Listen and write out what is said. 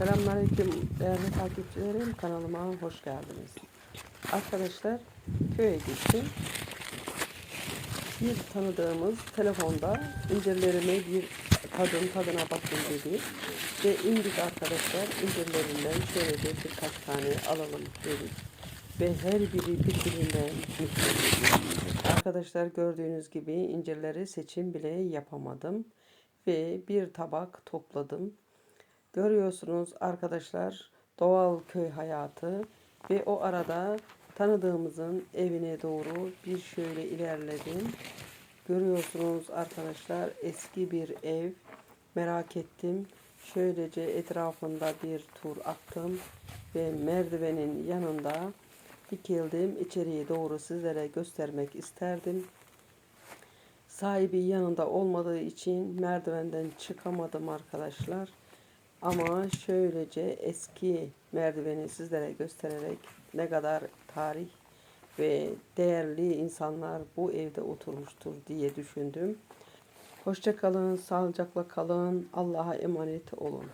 Selamünaleyküm değerli takipçilerim kanalıma hoş geldiniz. Arkadaşlar köye gittim. Bir tanıdığımız telefonda incirlerime bir tadım tadına bakın dedi. Ve indik arkadaşlar incirlerinden şöyle de birkaç tane alalım dedik. Ve her biri birbirinden. Arkadaşlar gördüğünüz gibi incirleri seçim bile yapamadım. Ve bir tabak topladım. Görüyorsunuz arkadaşlar doğal köy hayatı ve o arada tanıdığımızın evine doğru bir şöyle ilerledim. Görüyorsunuz arkadaşlar eski bir ev. Merak ettim. Şöylece etrafında bir tur attım ve merdivenin yanında dikildim. İçeriye doğru sizlere göstermek isterdim. Sahibi yanında olmadığı için merdivenden çıkamadım arkadaşlar. Ama şöylece eski merdiveni sizlere göstererek ne kadar tarih ve değerli insanlar bu evde oturmuştur diye düşündüm. Hoşça kalın, sağlıcakla kalın. Allah'a emanet olun.